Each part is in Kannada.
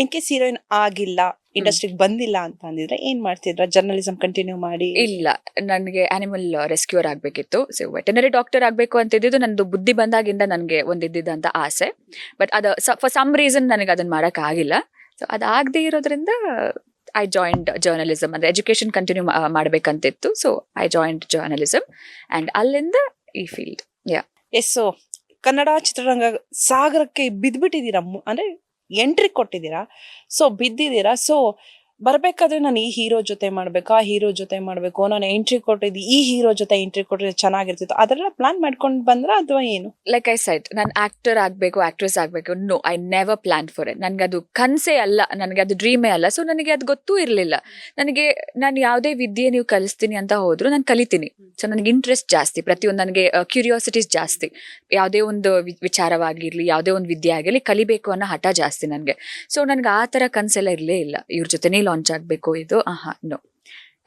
ಇನ್ ಕೇಸ್ ಹೀರೋಯಿನ್ ಆಗಿಲ್ಲ ಇಂಡಸ್ಟ್ರಿಗೆ ಬಂದಿಲ್ಲ ಅಂತ ಅಂದಿದ್ರೆ ಏನ್ ಮಾಡ್ತಿದ್ರ? ಜರ್ನಲಿಸಂ ಕಂಟಿನ್ಯೂ ಮಾಡಿ? ಇಲ್ಲ ನನಗೆ ಅನಿಮಲ್ ರೆಸ್ಕ್ಯೂರ್ ಆಗಬೇಕಿತ್ತು. ಸೊ ವೆಟನರಿ ಡಾಕ್ಟರ್ ಆಗಬೇಕು ಅಂತ ಇದ್ದಿದ್ದು ನಂದು ಬುದ್ಧಿ ಬಂದಾಗಿಂದ ನನಗೆ ಒಂದು ಇದ್ದಿದ್ದಂತ ಆಸೆ. ಬಟ್ ಅದು ಫಾರ್ ಸಮ್ ರೀಸನ್ ನನಗೆ ಅದನ್ನ ಮಾಡಕ್ ಆಗಿಲ್ಲ. ಸೊ ಅದಾಗದೇ ಇರೋದ್ರಿಂದ ಐ ಜಾಯಿಂಟ್ ಜರ್ನಲಿಸಮ್ ಅಂದ್ರೆ education continue ಮಾಡಬೇಕಂತಿತ್ತು. So I joined journalism and ಅಲ್ಲಿಂದ ಈ ಫೀಲ್ಡ್ ಎಸ್ ಸೊ ಕನ್ನಡ ಚಿತ್ರರಂಗ ಸಾಗರಕ್ಕೆ ಬಿದ್ದುಬಿಟ್ಟಿದ್ದೀರಾ ಅಂದ್ರೆ ಎಂಟ್ರಿ ಕೊಟ್ಟಿದ್ದೀರಾ? ಸೊ ಬಿದ್ದಿದ್ದೀರಾ? ಸೊ ಬರ್ಬೇಕಾದ್ರೆ ನಾನು ಈ ಹೀರೋ ಜೊತೆ ಮಾಡ್ಬೇಕು, ಆ ಹೀರೋ ಜೊತೆ ಮಾಡ್ಬೇಕು ನಾನು ಎಂಟ್ರಿ ಕೊಟ್ಟಿದ್ದು, ಈ ಹೀರೋ ಜೊತೆ ಎಂಟ್ರಿ ಕೊಟ್ಟಿದ್ರೆ ಚೆನ್ನಾಗಿರ್ತಿತ್ತು. ಅದೆಲ್ಲ ಪ್ಲಾನ್ ಮಾಡ್ಕೊಂಡು ಬಂದ್ರ ಅಥವಾ ಏನು? ಲೈಕ್ ಐ ಸೈಟ್ ನಾನು ಆಕ್ಟರ್ ಆಗಬೇಕು ಆಕ್ಟ್ರೆಸ್ ಆಗಬೇಕು no I never plan for it ನನಗೆ ಅದು ಕನಸೇ ಅಲ್ಲ, ನನಗೆ ಅದು ಡ್ರೀಮೇ ಅಲ್ಲ ಸೊ ನನಗೆ ಅದು ಗೊತ್ತೂ ಇರಲಿಲ್ಲ. ನನಗೆ, ನಾನು ಯಾವುದೇ ವಿದ್ಯೆ ನೀವು ಕಲಿಸ್ತೀನಿ ಅಂತ ಹೋದ್ರು ನಾನು ಕಲಿತೀನಿ. ಸೊ ನನಗೆ ಇಂಟ್ರೆಸ್ಟ್ ಜಾಸ್ತಿ, ಪ್ರತಿಯೊಂದು ನನಗೆ ಕ್ಯೂರಿಯಾಸಿಟೀಸ್ ಜಾಸ್ತಿ. ಯಾವುದೇ ಒಂದು ವಿಚಾರವಾಗಿರಲಿ, ಯಾವುದೇ ಒಂದು ವಿದ್ಯೆ ಆಗಿರಲಿ ಕಲಿಬೇಕು ಅನ್ನೋ ಹಠ ಜಾಸ್ತಿ ನನಗೆ. ಸೊ ನನಗೆ ಆ ಥರ ಕನಸೆಲ್ಲ ಇರಲೇ ಇಲ್ಲ. ಇವ್ರ ಜೊತೆನೇ ಲಾಂಚ್ ಆಗಬೇಕು ಇದು? ಆಹಾ ನೋ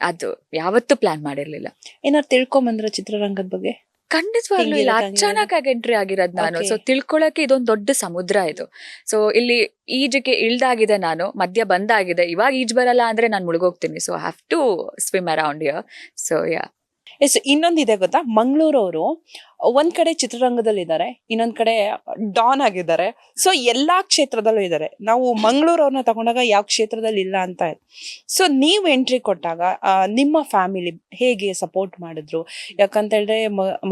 ಅದು ಯಾವತ್ತೂ ಪ್ಲಾನ್ ಮಾಡಿರ್ಲಿಲ್ಲ. ಏನಾದ್ರು ತಿಳ್ಕೊಂಬಂದ್ರ ಚಿತ್ರರಂಗದ ಬಗ್ಗೆ? ಖಂಡಿತವಾಗ್ಲೂ ಇಲ್ಲ. ಅಚಾನಕ್ ಆಗಿ ಎಂಟ್ರಿ ಆಗಿರೋದ್ ನಾನು. ಸೊ ತಿಳ್ಕೊಳಕ್ಕೆ ಇದೊಂದು ದೊಡ್ಡ ಸಮುದ್ರ ಇದು. ಸೊ ಇಲ್ಲಿ ಈಜಕ್ಕೆ ಇಳ್ದಾಗಿದೆ ನಾನು. ಮಧ್ಯ ಬಂದಾಗಿದೆ. ಇವಾಗ ಈಜ್ ಬರಲ್ಲ ಅಂದ್ರೆ ನಾನು ಮುಳುಗೋಗ್ತೀನಿ. So have to swim around your so yeah yes ಇನ್ನೊಂದಿದೆ ಗೊತ್ತಾ? ಮಂಗಳೂರವರು ಒಂದ್ ಕಡೆ ಚಿತ್ರರಂಗದಲ್ಲಿ ಇದ್ದಾರೆ ಇನ್ನೊಂದ್ ಕಡೆ ಡಾನ್ ಆಗಿದ್ದಾರೆ. ಸೊ ಎಲ್ಲಾ ಕ್ಷೇತ್ರದಲ್ಲೂ ಇದ್ದಾರೆ. ನಾವು ಮಂಗಳೂರವ್ರನ್ನ ತಗೊಂಡಾಗ ಯಾವ ಕ್ಷೇತ್ರದಲ್ಲಿ ಇಲ್ಲ ಅಂತ ಸೊ ನೀವು ಎಂಟ್ರಿ ಕೊಟ್ಟಾಗ ನಿಮ್ಮ ಫ್ಯಾಮಿಲಿ ಹೇಗೆ ಸಪೋರ್ಟ್ ಮಾಡಿದ್ರು? ಯಾಕಂತ ಹೇಳಿದ್ರೆ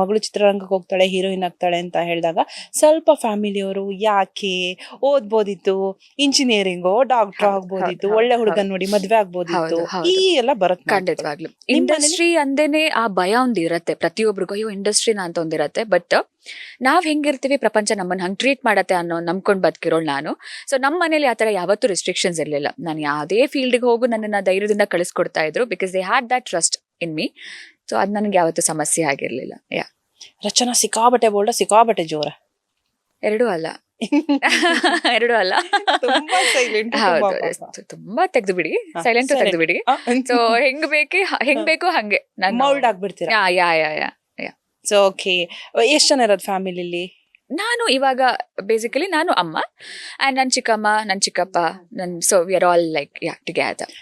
ಮಗಳು ಚಿತ್ರರಂಗಕ್ಕೆ ಹೋಗ್ತಾಳೆ ಹೀರೋಯಿನ್ ಆಗ್ತಾಳೆ ಅಂತ ಹೇಳಿದಾಗ ಸ್ವಲ್ಪ ಫ್ಯಾಮಿಲಿಯವರು ಯಾಕೆ ಓದ್ಬೋದಿತ್ತು? ಇಂಜಿನಿಯರಿಂಗು ಡಾಕ್ಟರ್ ಆಗ್ಬೋದಿತ್ತು ಒಳ್ಳೆ ಹುಡುಗ ಹುಡುಗನ್ ನೋಡಿ ಮದ್ವೆ ಆಗ್ಬೋದಿತ್ತು. ಈ ಎಲ್ಲ ಬರುತ್ತೆ ಖಂಡಿತವಾಗ್ಲು. ಇಂಡಸ್ಟ್ರಿ ಅಂದೇನೆ ಆ ಭಯ ಒಂದಿರತ್ತೆ. ಪ್ರತಿಯೊಬ್ಬರಿಗೂ ಪ್ರತಿಯೊಬ್ರಿಗೂ ಅಯ್ಯೋ ಇಂಡಸ್ಟ್ರಿನ ಅಂತ ಒಂದಿರತ್ತೆ. ಬಟ್ ನಾವ್ ಹೆಂಗಿರ್ತೀವಿ ಪ್ರಪಂಚ ನಮ್ಮನ್ನ ಹಂಗ್ ಟ್ರೀಟ್ ಮಾಡತ್ತೆ ಅನ್ನೋ ನಂಬ್ಕೊಂಡ್ ಬದುಕಿರೋಳು ನಾನು. ಸೊ ನಮ್ಮ ಮನೇಲಿ ಆತರ ಯಾವತ್ತೂ ರೆಸ್ಟ್ರಿಕ್ಷನ್ಸ್ ಇರಲಿಲ್ಲ. ನಾನು ಯಾವುದೇ ಫೀಲ್ಡ್ಗೆ ಹೋಗು ನನ್ನ ಧೈರ್ಯದಿಂದ ಕಳಿಸ್ಕೊಡ್ತಾ ಇದ್ರು because they had that trust in me so ಅದ್ ನನಗೆ ಯಾವತ್ತೂ ಸಮಸ್ಯೆ ಆಗಿರ್ಲಿಲ್ಲ. ಯಾ ರಚನಾ ಸಿಕ್ಕಾಬಟ್ಟೆ ಬೋಲ್ಡ ಸಿಕ್ಕಾಬಟ್ಟೆ ಜೋರ. ಎರಡೂ ಅಲ್ಲ. ಎರಡು ಅಲ್ಲ. ತುಂಬಾ ಹೌದು. ತೆಗ್ದು ಬಿಡಿ ಸೈಲೆಂಟ್. ತೆಗ್ದು ಬಿಡಿ ಸೊ ಹೆಂಗ್ ಬೇಕು ಹೆಂಗ್ ಬೇಕು ಹಂಗೆ. ನಾನು mould ಆಗ್ಬಿಡ್ತೀರಾ? Yeah yeah yeah yeah. So okay ಎಷ್ಟು ಜನ ಇರೋದು ಫ್ಯಾಮಿಲಿಲಿ? ನಾನು ಇವಾಗ ಬೇಸಿಕಲಿ ನಾನು ಅಮ್ಮ ಆ್ಯಂಡ್ ನನ್ನ ಚಿಕ್ಕಮ್ಮ ನನ್ನ ಚಿಕ್ಕಪ್ಪ ನನ್ನ so we are all like ಯಾಕ್ಟಿಗೆ together